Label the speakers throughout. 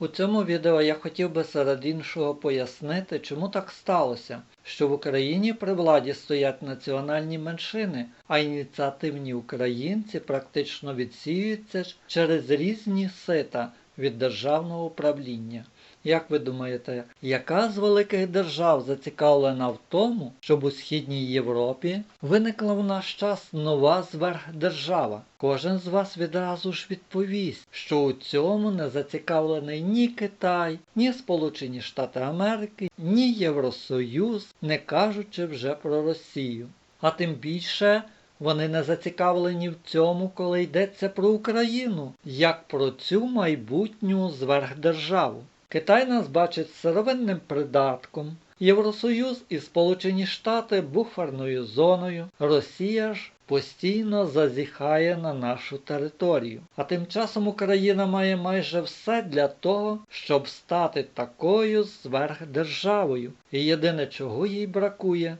Speaker 1: У цьому відео я хотів би серед іншого пояснити, чому так сталося, що в Україні при владі стоять національні меншини, а ініціативні українці практично відсіюються через різні сита від державного управління. Як ви думаєте, яка з великих держав зацікавлена в тому, щоб у Східній Європі виникла в наш час нова зверхдержава? Кожен з вас відразу ж відповість, що у цьому не зацікавлений ні Китай, ні Сполучені Штати Америки, ні Євросоюз, не кажучи вже про Росію. А тим більше вони не зацікавлені в цьому, коли йдеться про Україну, як про цю майбутню зверхдержаву. Китай нас бачить сировинним придатком, Євросоюз і Сполучені Штати буферною зоною, Росія ж постійно зазіхає на нашу територію. А тим часом Україна має майже все для того, щоб стати такою зверхдержавою. І єдине, чого їй бракує,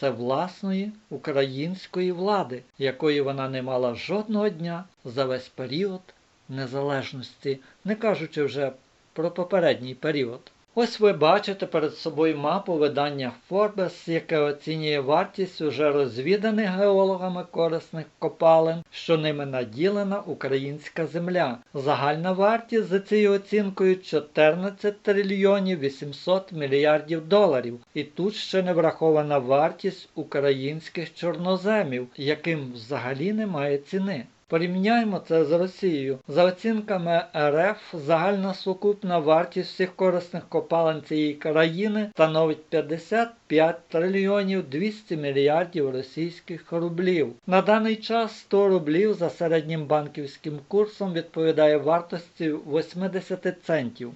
Speaker 1: це власної української влади, якої вона не мала жодного дня за весь період незалежності, не кажучи вже про попередній період. Ось ви бачите перед собою мапу видання Forbes, яке оцінює вартість уже розвіданих геологами корисних копалин, що ними наділена українська земля. Загальна вартість за цією оцінкою 14 трильйонів 800 мільярдів доларів. І тут ще не врахована вартість українських чорноземів, яким взагалі немає ціни. Порівняємо це з Росією. За оцінками РФ, загальна сукупна вартість всіх корисних копалин цієї країни становить 55 трильйонів 200 мільярдів російських рублів. На даний час 100 рублів за середнім банківським курсом відповідає вартості 80 центів.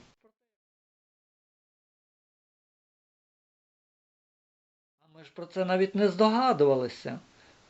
Speaker 1: Ми ж про це навіть не здогадувалися.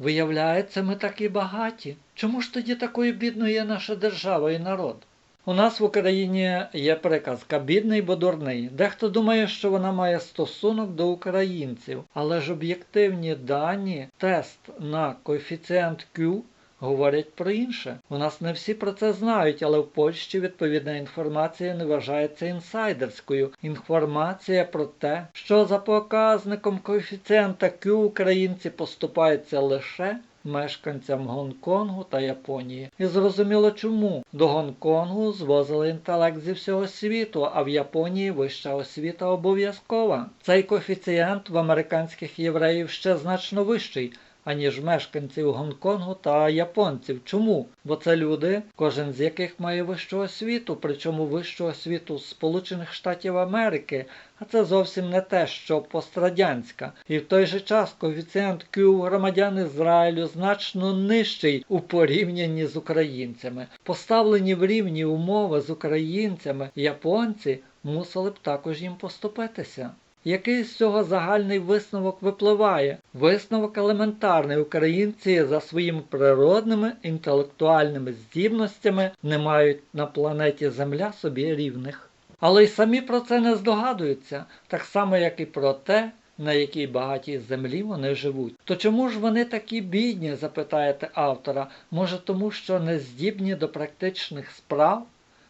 Speaker 1: Виявляється, ми такі багаті. Чому ж тоді такою бідною є наша держава і народ? У нас в Україні є приказка бідний, бо дурний. Дехто думає, що вона має стосунок до українців, але ж об'єктивні дані, тест на коефіцієнт Q говорять про інше. У нас не всі про це знають, але в Польщі відповідна інформація не вважається інсайдерською. Інформація про те, що за показником коефіцієнта Q українці поступаються лише мешканцям Гонконгу та Японії. І зрозуміло чому. До Гонконгу звозили інтелект зі всього світу, а в Японії вища освіта обов'язкова. Цей коефіцієнт в американських євреїв ще значно вищий аніж мешканців Гонконгу та японців. Чому? Бо це люди, кожен з яких має вищу освіту, причому вищу освіту Сполучених Штатів Америки, а це зовсім не те, що пострадянська. І в той же час коефіцієнт Q громадян Ізраїлю значно нижчий у порівнянні з українцями. Поставлені в рівні умови з українцями, японці мусили б також їм поступитися. Який з цього загальний висновок випливає? Висновок елементарний. Українці за своїми природними інтелектуальними здібностями не мають на планеті Земля собі рівних. Але й самі про це не здогадуються, так само, як і про те, на якій багатій землі вони живуть. То чому ж вони такі бідні, запитаєте автора? Може тому, що не здібні до практичних справ?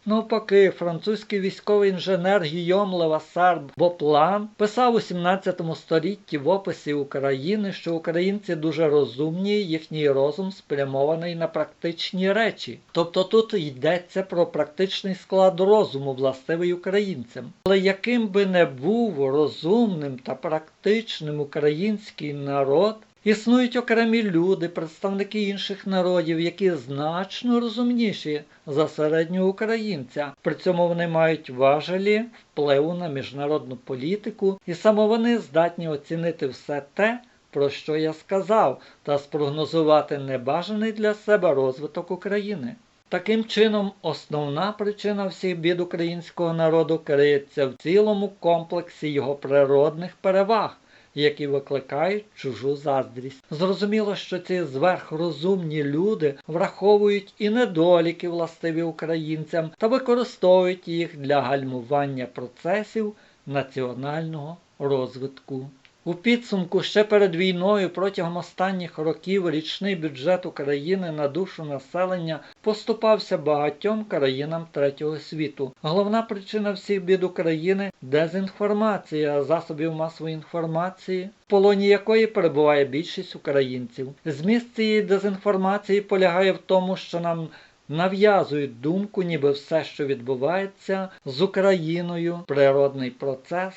Speaker 1: Навпаки, французький військовий інженер Гійом Левасар Боплан писав у 17 столітті в описі України, що українці дуже розумні, їхній розум спрямований на практичні речі. Тобто тут йдеться про практичний склад розуму, властивий українцям. Але яким би не був розумним та практичним український народ, Існують окремі люди, представники інших народів, які значно розумніші за середнього українця. При цьому вони мають важелі впливу на міжнародну політику, і саме вони здатні оцінити все те, про що я сказав, та спрогнозувати небажаний для себе розвиток України. Таким чином, основна причина всіх бід українського народу криється в цілому комплексі його природних переваг які викликають чужу заздрість. Зрозуміло, що ці зверхрозумні люди враховують і недоліки властиві українцям та використовують їх для гальмування процесів національного розвитку У підсумку ще перед війною протягом останніх років річний бюджет України на душу населення поступався багатьом країнам третього світу. Головна причина всіх бід України дезінформація засобів масової інформації, в полоні якої перебуває більшість українців. Зміст цієї дезінформації полягає в тому, що нам нав'язують думку, ніби все, що відбувається з Україною, природний процес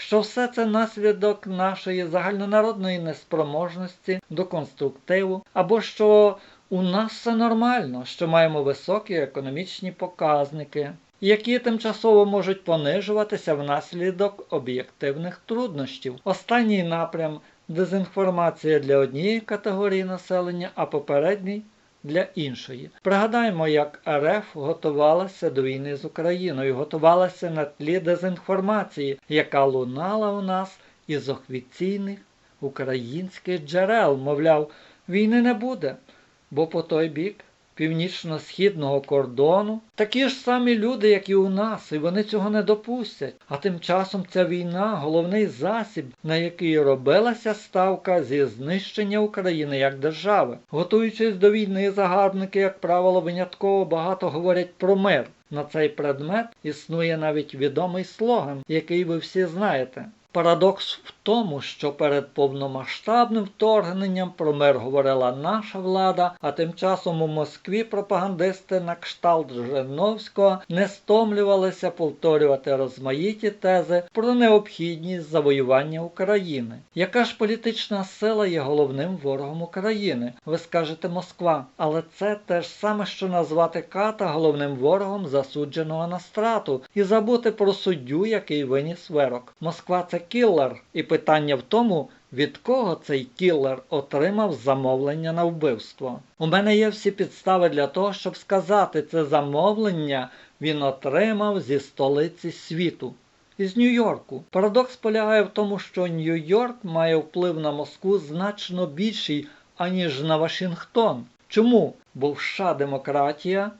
Speaker 1: що все це наслідок нашої загальнонародної неспроможності до конструктиву, або що у нас все нормально, що маємо високі економічні показники, які тимчасово можуть понижуватися внаслідок об'єктивних труднощів. Останній напрям дезінформація для однієї категорії населення, а попередній для іншої. Пригадаємо, як РФ готувалася до війни з Україною, готувалася на тлі дезінформації, яка лунала у нас із офіційних українських джерел. Мовляв, війни не буде, бо по той бік північно-східного кордону такі ж самі люди, як і у нас, і вони цього не допустять. А тим часом ця війна головний засіб, на який робилася ставка зі знищення України як держави. Готуючись до війни, загарбники, як правило, винятково багато говорять про мир. На цей предмет існує навіть відомий слоган, який ви всі знаєте. Парадокс в тому, що перед повномасштабним вторгненням про мир говорила наша влада, а тим часом у Москві пропагандисти на кшталт Жириновського не стомлювалися повторювати розмаїті тези про необхідність завоювання України. Яка ж політична сила є головним ворогом України? Ви скажете Москва, але це те ж саме, що назвати ката головним ворогом засудженого на страту і забути про суддю, який виніс вирок. Москва це кіллер, і питання в тому, від кого цей кіллер отримав замовлення на вбивство. У мене є всі підстави для того, щоб сказати, це замовлення він отримав зі столиці світу. Із Нью-Йорку. Парадокс полягає в тому, що Нью-Йорк має вплив на Москву значно більший, аніж на Вашингтон. Чому? Бо в США демократія,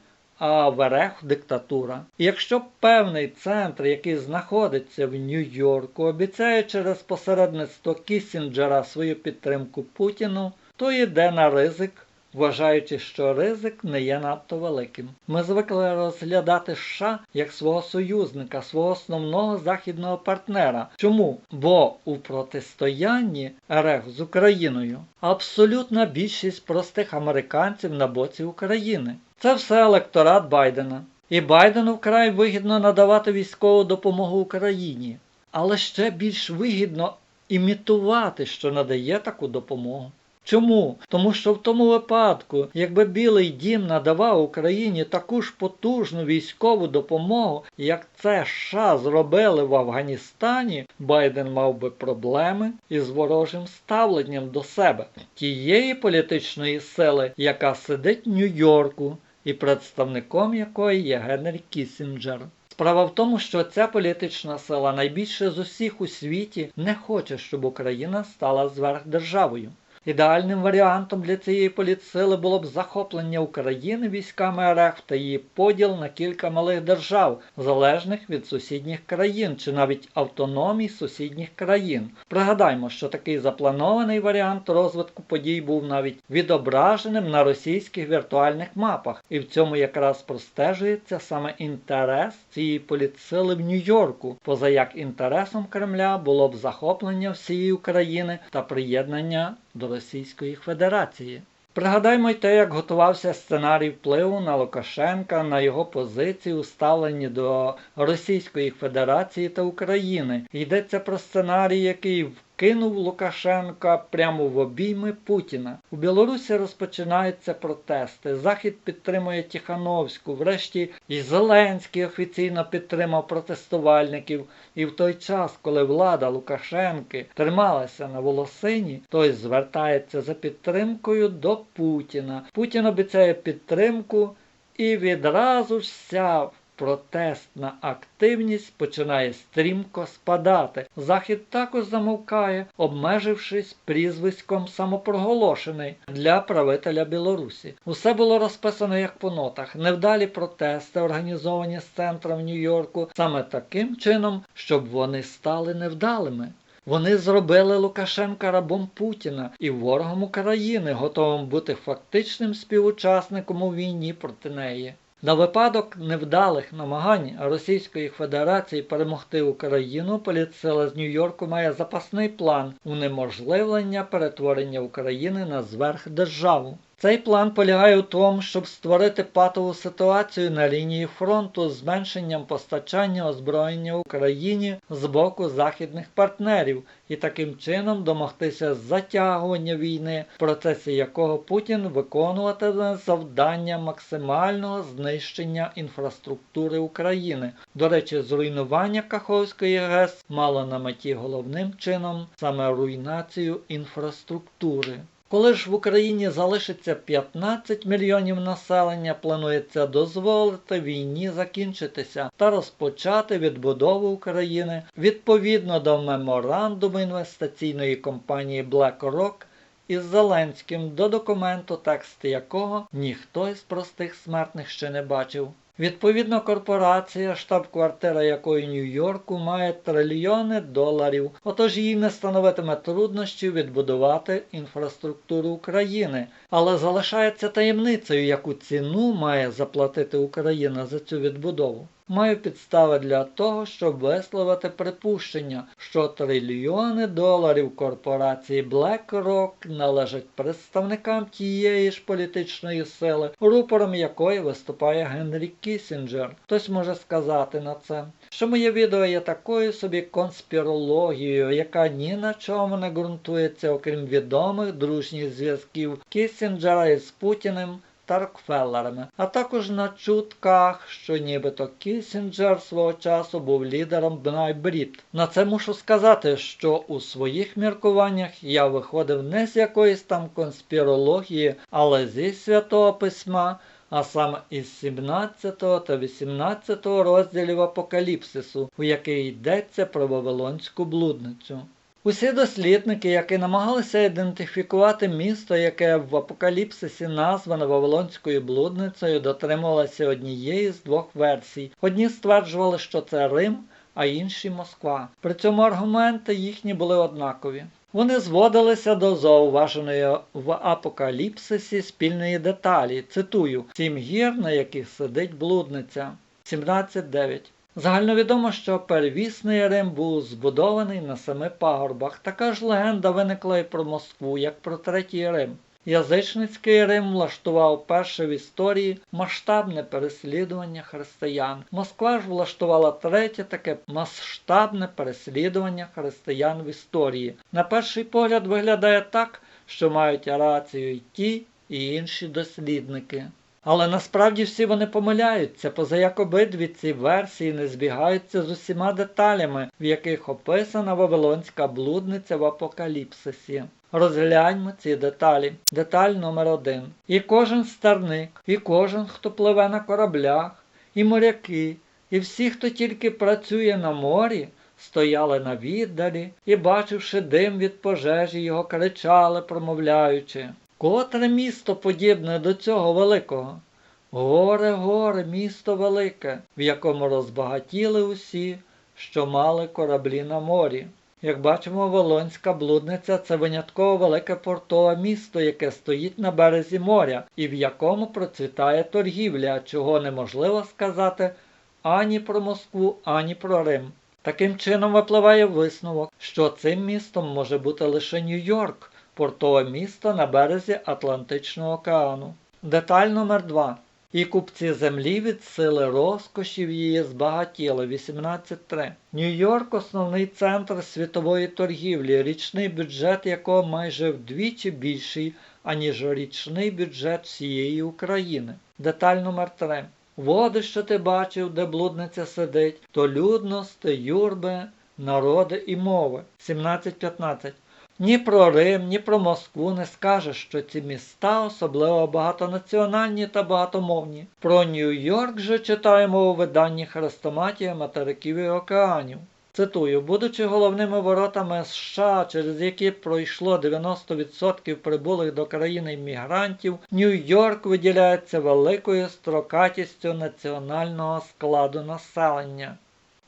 Speaker 1: а в РФ диктатура. Якщо певний центр, який знаходиться в Нью-Йорку, обіцяє через посередництво Кісінджера свою підтримку Путіну, то йде на ризик, вважаючи, що ризик не є надто великим. Ми звикли розглядати США як свого союзника, свого основного західного партнера. Чому? Бо у протистоянні РФ з Україною абсолютна більшість простих американців на боці України. Це все електорат Байдена. І Байдену вкрай вигідно надавати військову допомогу Україні. Але ще більш вигідно імітувати, що надає таку допомогу. Чому? Тому що в тому випадку, якби Білий Дім надавав Україні таку ж потужну військову допомогу, як це США зробили в Афганістані, Байден мав би проблеми із ворожим ставленням до себе, тієї політичної сили, яка сидить в Нью-Йорку, і представником якої є Генрі Кісінджер. Справа в тому, що ця політична сила найбільше з усіх у світі не хоче, щоб Україна стала зверхдержавою. Ідеальним варіантом для цієї політсили було б захоплення України військами РФ та її поділ на кілька малих держав, залежних від сусідніх країн чи навіть автономій сусідніх країн. Пригадаймо, що такий запланований варіант розвитку подій був навіть відображеним на російських віртуальних мапах, і в цьому якраз простежується саме інтерес цієї політсили в Нью-Йорку, поза як інтересом Кремля було б захоплення всієї України та приєднання до Російської Федерації. Пригадаймо й те, як готувався сценарій впливу на Лукашенка, на його позиції у ставленні до Російської Федерації та України. Йдеться про сценарій, який вкинув Лукашенка прямо в обійми Путіна. У Білорусі розпочинаються протести. Захід підтримує Тихановську. Врешті і Зеленський офіційно підтримав протестувальників. І в той час, коли влада Лукашенки трималася на волосині, той звертається за підтримкою до Путіна. Путін обіцяє підтримку і відразу ж вся протестна активність починає стрімко спадати. Захід також замовкає, обмежившись прізвиськом самопроголошений для правителя Білорусі. Усе було розписано як по нотах. Невдалі протести, організовані з центром Нью-Йорку, саме таким чином, щоб вони стали невдалими. Вони зробили Лукашенка рабом Путіна і ворогом України, готовим бути фактичним співучасником у війні проти неї. На випадок невдалих намагань Російської Федерації перемогти Україну, політсила з Нью-Йорку має запасний план унеможливлення перетворення України на зверхдержаву. Цей план полягає у тому, щоб створити патову ситуацію на лінії фронту з зменшенням постачання озброєння Україні з боку західних партнерів і таким чином домогтися затягування війни, в процесі якого Путін виконуватиме завдання максимального знищення інфраструктури України. До речі, зруйнування Каховської ГЕС мало на меті головним чином саме руйнацію інфраструктури. Коли ж в Україні залишиться 15 мільйонів населення, планується дозволити війні закінчитися та розпочати відбудову України відповідно до меморандуму інвестиційної компанії BlackRock із Зеленським, до документу, текст якого ніхто із простих смертних ще не бачив. Відповідно, корпорація, штаб-квартира якої Нью-Йорку, має трильйони доларів, отож їй не становитиме труднощів відбудувати інфраструктуру України, але залишається таємницею, яку ціну має заплатити Україна за цю відбудову. Маю підстави для того, щоб висловити припущення, що трильйони доларів корпорації BlackRock належать представникам тієї ж політичної сили, рупором якої виступає Генрі Кісінджер. Хтось може сказати на це, що моє відео є такою собі конспірологією, яка ні на чому не ґрунтується, окрім відомих дружніх зв'язків Кісінджера із Путіним та Рокфеллерами, а також на чутках, що нібито Кісінджер свого часу був лідером Бнайбрід. На це мушу сказати, що у своїх міркуваннях я виходив не з якоїсь там конспірології, але зі святого письма. А саме із 17 та 18 розділів Апокаліпсису, у який йдеться про Вавилонську блудницю. Усі дослідники, які намагалися ідентифікувати місто, яке в апокаліпсисі назване Вавилонською блудницею, дотримувалися однієї з двох версій. Одні стверджували, що це Рим, а інші Москва. При цьому аргументи їхні були однакові. Вони зводилися до зауваженої в апокаліпсисі спільної деталі. Цитую: сім гір, на яких сидить блудниця. 17.9 Загальновідомо, що первісний Рим був збудований на семи пагорбах. Така ж легенда виникла і про Москву, як про третій Рим. Язичницький Рим влаштував перше в історії масштабне переслідування християн. Москва ж влаштувала третє таке масштабне переслідування християн в історії. На перший погляд виглядає так, що мають рацію і ті, і інші дослідники. Але насправді всі вони помиляються, позаяк обидві ці версії не збігаються з усіма деталями, в яких описана Вавилонська блудниця в апокаліпсисі. Розгляньмо ці деталі. Деталь номер один. І кожен старник, і кожен, хто пливе на кораблях, і моряки, і всі, хто тільки працює на морі, стояли на віддалі і, бачивши дим від пожежі, його кричали, промовляючи. Котре місто подібне до цього великого? Горе, горе, місто велике, в якому розбагатіли усі, що мали кораблі на морі. Як бачимо, Волонська блудниця це винятково велике портове місто, яке стоїть на березі моря, і в якому процвітає торгівля, чого неможливо сказати ані про Москву, ані про Рим. Таким чином випливає висновок, що цим містом може бути лише Нью-Йорк, портове місто на березі Атлантичного океану. Деталь номер 2 і купці землі від сили розкошів її збагатіли 18.3. Нью-Йорк основний центр світової торгівлі, річний бюджет якого майже вдвічі більший, аніж річний бюджет всієї України. Деталь номер 3. Води, що ти бачив, де блудниця сидить, то людності, юрби, народи і мови. 17.15. Ні про Рим, ні про Москву не скажеш, що ці міста особливо багатонаціональні та багатомовні. Про Нью-Йорк же читаємо у виданні Хрестоматія материків і океанів. Цитую, будучи головними воротами США, через які пройшло 90% прибулих до країни іммігрантів, Нью-Йорк виділяється великою строкатістю національного складу населення.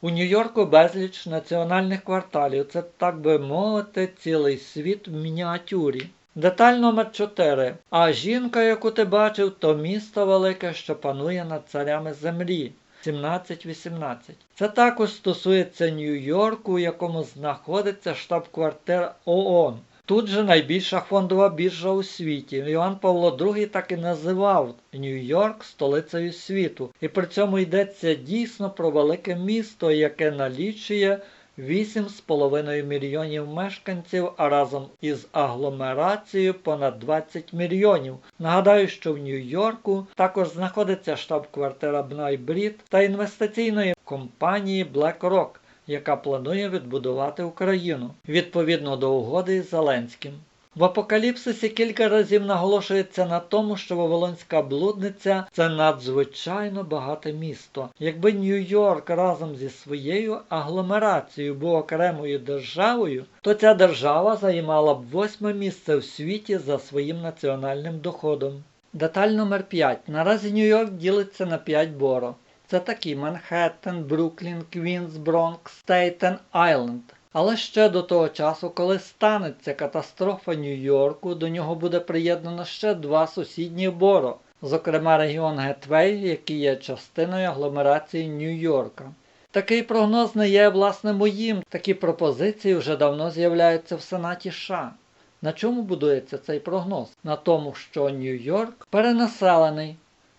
Speaker 1: У Нью-Йорку безліч національних кварталів. Це, так би мовити, цілий світ в мініатюрі. Деталь номер 4. А жінка, яку ти бачив, то місто велике, що панує над царями землі. 17-18. Це також стосується Нью-Йорку, у якому знаходиться штаб-квартира ООН. Тут же найбільша фондова біржа у світі. Іоанн Павло II так і називав Нью-Йорк столицею світу. І при цьому йдеться дійсно про велике місто, яке налічує 8,5 мільйонів мешканців, а разом із агломерацією понад 20 мільйонів. Нагадаю, що в Нью-Йорку також знаходиться штаб-квартира Бнайбрід та інвестиційної компанії BlackRock, яка планує відбудувати Україну відповідно до угоди із Зеленським. В Апокаліпсисі кілька разів наголошується на тому, що Вавилонська блудниця це надзвичайно багате місто. Якби Нью-Йорк разом зі своєю агломерацією був окремою державою, то ця держава займала б восьме місце в світі за своїм національним доходом. Деталь номер 5. Наразі Нью-Йорк ділиться на 5 боро. Це такі Манхеттен, Бруклін, Квінс, Бронкс, Стейтен, Айленд. Але ще до того часу, коли станеться катастрофа Нью-Йорку, до нього буде приєднано ще два сусідні боро, зокрема регіон Гетвей, який є частиною агломерації Нью-Йорка. Такий прогноз не є власне моїм. Такі пропозиції вже давно з'являються в Сенаті США. На чому будується цей прогноз? На тому, що Нью-Йорк перенаселений,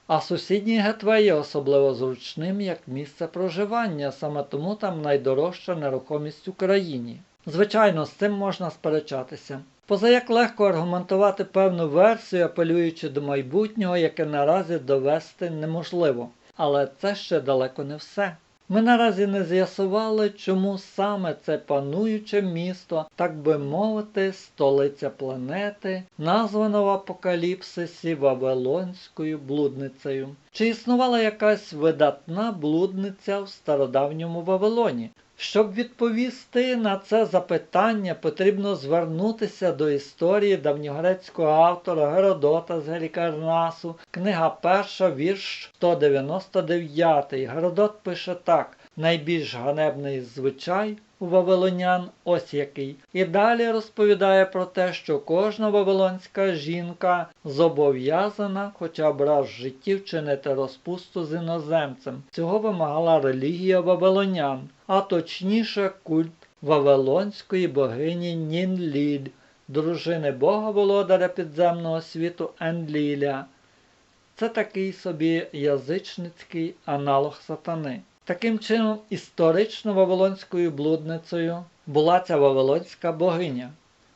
Speaker 1: а сусідній Гетвей є особливо зручним як місце проживання, саме тому там найдорожча нерухомість в Україні. Звичайно, з цим можна сперечатися. Позаяк легко аргументувати певну версію, апелюючи до майбутнього, яке наразі довести неможливо. Але це ще далеко не все. Ми наразі не з'ясували, чому саме це пануюче місто, так би мовити, столиця планети, названо в апокаліпсисі Вавилонською блудницею. Чи існувала якась видатна блудниця в стародавньому Вавилоні? Щоб відповісти на це запитання, потрібно звернутися до історії давньогрецького автора Геродота з Гелікарнасу, книга перша, вірш 199. Геродот пише так: найбільш ганебний звичай у вавилонян ось який. І далі розповідає про те, що кожна вавилонська жінка зобов'язана хоча б раз в житті вчинити розпусту з іноземцем. Цього вимагала релігія вавилонян, а точніше культ вавилонської богині Нінліль, дружини бога володаря підземного світу Енліля. Це такий собі язичницький аналог сатани. Таким чином, історично вавилонською блудницею була ця вавилонська богиня.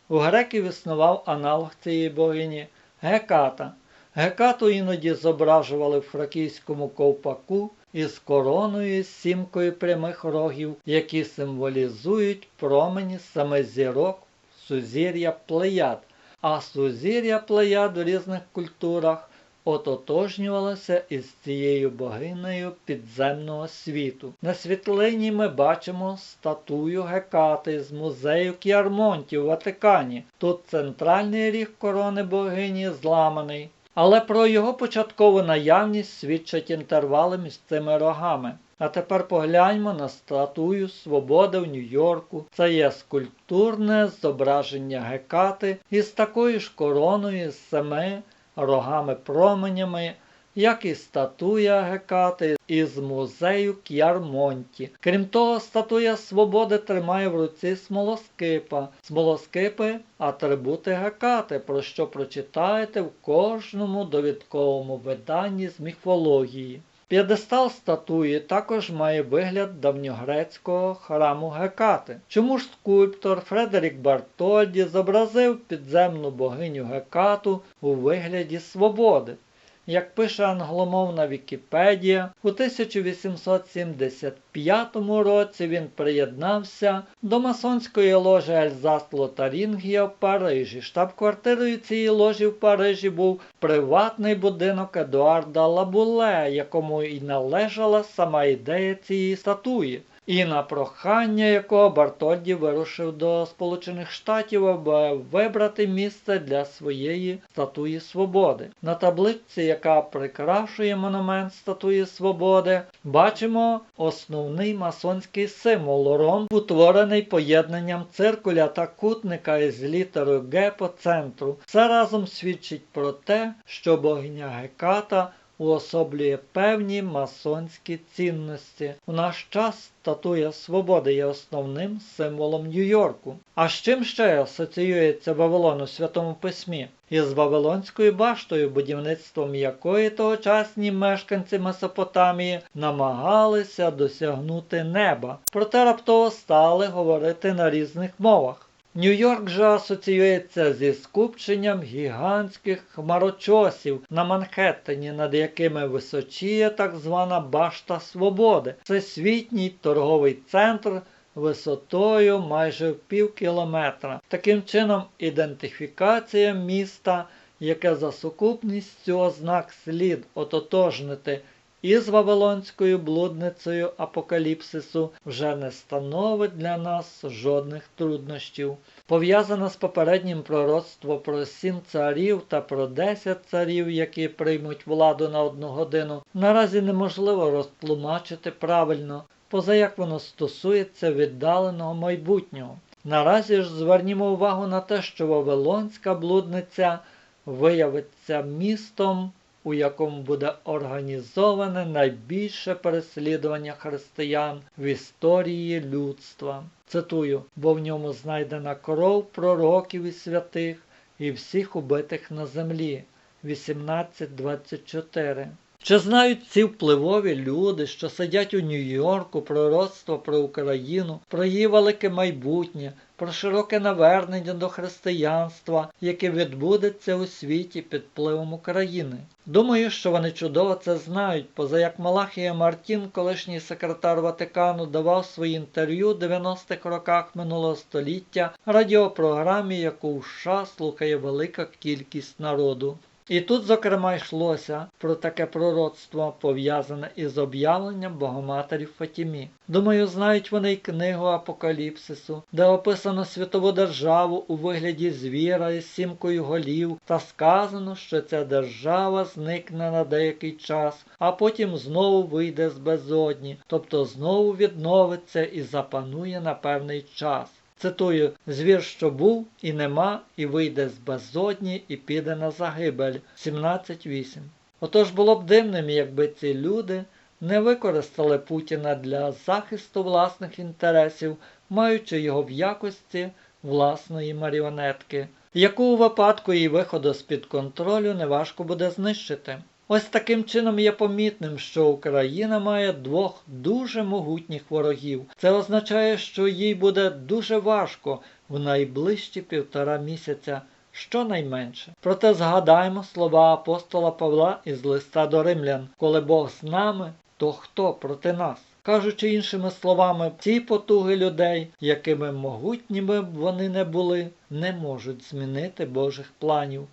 Speaker 1: У греків існував аналог цієї богині Геката. Гекату іноді зображували в фракійському ковпаку із короною з сімкою прямих рогів, які символізують промені саме зірок сузір'я плеяд, а сузір'я плеяд у різних культурах ототожнювалося із цією богинею підземного світу. На світлині ми бачимо статую Гекати з музею К'ярмонті в Ватикані. Тут центральний ріг корони богині зламаний. Але про його початкову наявність свідчать інтервали між цими рогами. А тепер погляньмо на статую Свободи в Нью-Йорку. Це є скульптурне зображення Гекати із такою ж короною з семи рогами променями, як і статуя Гекати із музею К'ярмонті. Крім того, статуя Свободи тримає в руці смолоскипа. Смолоскипи атрибути Гекати, про що прочитаєте в кожному довідковому виданні з міфології. П'єдестал статуї також має вигляд давньогрецького храму Гекати. Чому ж скульптор Фредерік Бартольді зобразив підземну богиню Гекату у вигляді свободи? Як пише англомовна Вікіпедія, у 1875 році він приєднався до масонської ложі Ельзас Лотарінгія в Парижі. Штаб-квартирою цієї ложі в Парижі був приватний будинок Едуарда Лабуле, якому і належала сама ідея цієї статуї. І на прохання якого Бартольді вирушив до Сполучених Штатів, аби вибрати місце для своєї статуї свободи. На таблиці, яка прикрашує монумент статуї свободи, бачимо основний масонський символ ромб, утворений поєднанням циркуля та кутника із літерою Г по центру. Це разом свідчить про те, що богиня Геката уособлює певні масонські цінності. У наш час статуя свободи є основним символом Нью-Йорку. А з чим ще асоціюється Вавилон у Святому Письмі? Із Вавилонською баштою, будівництвом якої тогочасні мешканці Месопотамії намагалися досягнути неба, проте раптово стали говорити на різних мовах. Нью-Йорк же асоціюється зі скупченням гігантських хмарочосів на Манхеттені, над якими височіє так звана Башта Свободи. Всесвітній торговий центр висотою майже пів кілометра. Таким чином, ідентифікація міста, яке за сукупністю ознак слід ототожнити із Вавилонською блудницею апокаліпсису вже не становить для нас жодних труднощів. Пов'язана з попереднім пророцтво про сім царів та про десять царів, які приймуть владу на одну годину, наразі неможливо розтлумачити правильно, поза як воно стосується віддаленого майбутнього. Наразі ж звернімо увагу на те, що Вавилонська блудниця виявиться містом, у якому буде організоване найбільше переслідування християн в історії людства. Цитую, бо в ньому знайдена кров пророків і святих і всіх убитих на землі. 18.24 чи знають ці впливові люди, що сидять у Нью-Йорку, пророцтво про Україну, про її велике майбутнє, про широке навернення до християнства, яке відбудеться у світі під впливом України? Думаю, що вони чудово це знають, поза як Малахія Мартін, колишній секретар Ватикану, давав свої інтерв'ю в 90-х роках минулого століття радіопрограмі, яку в США слухає велика кількість народу. І тут, зокрема, йшлося про таке пророцтво, пов'язане із об'явленням Богоматері Фатімі. Думаю, знають вони й книгу Апокаліпсису, де описано світову державу у вигляді звіра із сімкою голів, та сказано, що ця держава зникне на деякий час, а потім знову вийде з безодні, тобто знову відновиться і запанує на певний час. Цитую, звір, що був і нема, і вийде з безодні, і піде на загибель. 17.8. Отож було б дивним, якби ці люди не використали Путіна для захисту власних інтересів, маючи його в якості власної маріонетки, яку у випадку її виходу з-під контролю неважко буде знищити. Ось таким чином є помітним, що Україна має двох дуже могутніх ворогів. Це означає, що їй буде дуже важко в найближчі півтора місяця, щонайменше. Проте згадаємо слова апостола Павла із листа до римлян, коли Бог з нами, то хто проти нас? Кажучи іншими словами, ці потуги людей, якими могутніми б вони не були, не можуть змінити Божих планів.